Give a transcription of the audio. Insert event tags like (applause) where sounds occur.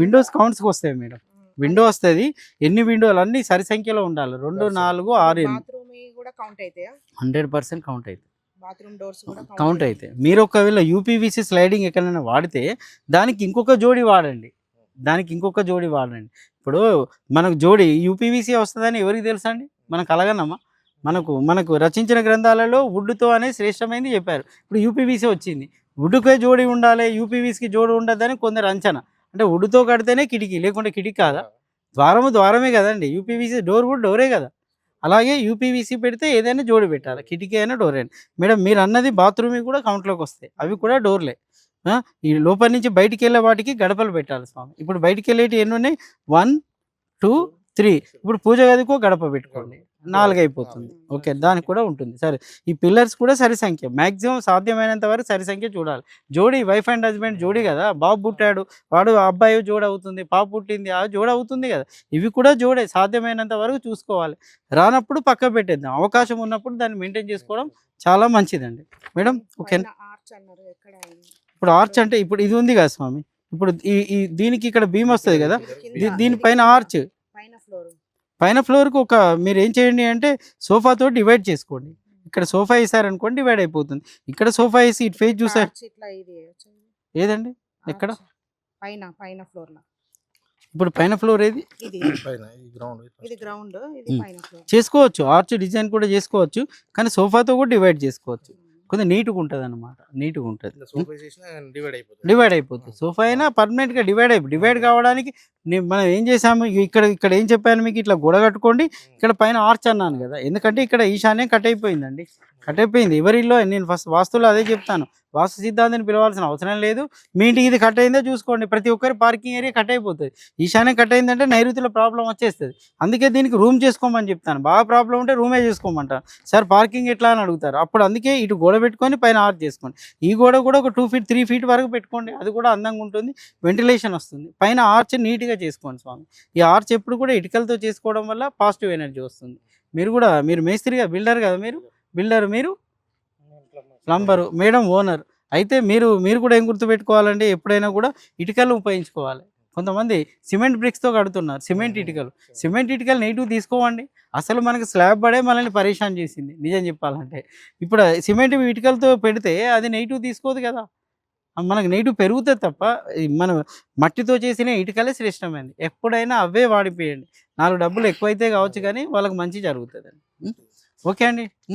Windows కౌంట్స్కి వస్తాయి madam. Window వస్తుంది. ఎన్ని విండోలు అన్ని సరి సంఖ్యలో ఉండాలి. రెండు నాలుగు ఆరు ఎనిమిది. హండ్రెడ్ పర్సెంట్ కౌంట్ కూడా కౌంట్ అయితే మీరు ఒకవేళ యూపీవీసీ స్లైడింగ్ ఎక్కడైనా వాడితే దానికి ఇంకొక జోడి వాడండి. దానికి ఇంకొక జోడి వాడండి. ఇప్పుడు మనకు జోడి యూపీవీసీ వస్తుందని ఎవరికి తెలుసా అండి? మనకు అలాగనమ్మా. మనకు మనకు రచించిన గ్రంథాలలో వుడ్తో అనేది శ్రేష్టమైనది చెప్పారు. ఇప్పుడు యూపీవీసీ వచ్చింది. వుడ్కే జోడి ఉండాలి యూపీవీసీకి జోడి ఉండదని కొందరు అంచనా. అంటే వుడ్తో కడితేనే కిటికీ లేకుంటే కిటికీ కాదా? ద్వారము ద్వారమే కదండి. యూపీవీసీ డోర్ కూడా డోరే కదా. అలాగే యూపీవీసీ పెడితే ఏదైనా జోడి పెట్టాలి. కిటికీ అయినా డోర్. అయినా మేడం మీరు అన్నది బాత్రూమ్ కూడా కౌంట్లోకి వస్తాయి. అవి కూడా డోర్లే. ఈ లోపల నుంచి బయటికి వెళ్ళే వాటికి గడపలు పెట్టాలి స్వామి. ఇప్పుడు బయటికి వెళ్ళేటి ఎన్ని ఉన్నాయి? One two three. ఇప్పుడు పూజ గదికి గడప పెట్టుకోండి. నాలుగు. అయిపోతుంది ఓకే దానికి కూడా ఉంటుంది. సరే ఈ పిల్లర్స్ కూడా సరి సంఖ్య. మాక్సిమం సాధ్యమైనంత వరకు సరి సంఖ్య చూడాలి. జోడి వైఫ్ అండ్ హస్బెండ్ జోడి కదా? బాబు పుట్టాడు వాడు ఆ అబ్బాయి జోడి అవుతుంది పాప పుట్టింది ఆ జోడి అవుతుంది కదా? ఇవి కూడా జోడే సాధ్యమైనంత వరకు చూసుకోవాలి. రానప్పుడు పక్క పెట్టేద్దాం. అవకాశం ఉన్నప్పుడు దాన్ని మెయింటైన్ చేసుకోవడం చాలా మంచిదండి. Madam okay. ఆర్చ్ అన్నారు ఎక్కడ ఇప్పుడు ఆర్చ్ అంటే ఇప్పుడు ఇది ఉంది కదా స్వామి? ఇప్పుడు ఈ ఈ దీనికి ఇక్కడ బీమ్ వస్తుంది కదా? దీనిపైన ఆర్చ్. పైన ఫ్లోర్ పైన ఫ్లోర్కి ఒక మీరు ఏం చేయండి అంటే సోఫాతో డివైడ్ చేసుకోండి. ఇక్కడ సోఫా వేసారనుకోండి డివైడ్ అయిపోతుంది. ఇక్కడ సోఫా వేసి ఇటు ఫేస్ చూసారు? ఏదండి? ఎక్కడ? పైన పైన ఫ్లోర్లో ఇప్పుడు పైన ఫ్లోర్ ఏది? ఇది. (clears throat) పైన ఈ గ్రౌండ్ ఇది గ్రౌండ్ ఇది ఉమ్. పైన ఫ్లోర్. చేసుకోవచ్చు. ఆర్చ్ డిజైన్ కూడా చేసుకోవచ్చు. కానీ సోఫాతో కూడా డివైడ్ చేసుకోవచ్చు. కొంచెం నీట్గా ఉంటుంది అనమాట నీట్గా ఉంటుంది డివైడ్ అయిపోతుంది. సోఫా అయినా పర్మనెంట్గా డివైడ్ అయిపో డివైడ్ కావడానికి మనం ఏం చేసాము ఇక్కడ ఇక్కడ ఏం చెప్పాను మీకు? ఇట్లా గొడ కట్టుకోండి ఇక్కడ పైన ఆర్చ్ అన్నాను కదా. ఎందుకంటే ఇక్కడ ఈశాన్యం కట్ అయిపోయిందండి. కట్ అయిపోయింది. ఎవరిలో? నేను ఫస్ట్ వాస్తులో అదే చెప్తాను. వాస్తు సిద్ధాంతాన్ని పిలవాల్సిన అవసరం లేదు. మీ ఇంటికి ఇది కట్ అయిందో చూసుకోండి. ప్రతి ఒక్కరి పార్కింగ్ ఏరియా కట్ అయిపోతుంది. ఈశాన్యం కట్ అయిందంటే నైరుతిలో ప్రాబ్లం వచ్చేస్తుంది. అందుకే దీనికి రూమ్ చేసుకోమని చెప్తాను. బాగా ప్రాబ్లం ఉంటే రూమే చేసుకోమంటాను సార్ పార్కింగ్ ఎట్లా అని అడుగుతారు. అప్పుడు అందుకే ఇటు గోడ పెట్టుకొని పైన ఆర్చ్ చేసుకోండి. ఈ గోడ కూడా ఒక టూ ఫీట్ త్రీ ఫీట్ వరకు పెట్టుకోండి. అది కూడా అందంగా ఉంటుంది. వెంటిలేషన్ వస్తుంది. పైన ఆర్చ్ నీట్గా చేసుకోండి స్వామి. ఈ ఆర్చ్ ఎప్పుడు కూడా ఇటుకలతో చేసుకోవడం వల్ల పాజిటివ్ ఎనర్జీ వస్తుంది. మీరు కూడా మీరు మేస్త్రిగా బిల్డర్ కదా మీరు? బిల్డర్ మీరు? ప్లంబరు. Madam owner. అయితే మీరు మీరు కూడా ఏం గుర్తుపెట్టుకోవాలంటే ఎప్పుడైనా కూడా ఇటుకలు ఉపయోగించుకోవాలి. కొంతమంది సిమెంట్ బ్రిక్స్తో కడుతున్నారు. సిమెంట్ ఇటుకలు. సిమెంట్ ఇటుకలు నెగిటివ్ తీసుకోవండి. అసలు మనకి స్లాబ్ పడే మనల్ని పరేషాన్ చేసింది. నిజం చెప్పాలంటే. ఇప్పుడు సిమెంట్ ఇటుకలతో పెడితే అది నెగిటివ్ తీసుకోదు కదా. మనకు నెగిటివ్ పెరుగుతుంది తప్ప మన మట్టితో చేసిన ఇటుకలే శ్రేష్టమైనది. ఎప్పుడైనా అవే వాడిపోయండి. నాలుగు డబ్బులు ఎక్కువైతే కావచ్చు కానీ వాళ్ళకి మంచి జరుగుతుంది ఓకే అండి.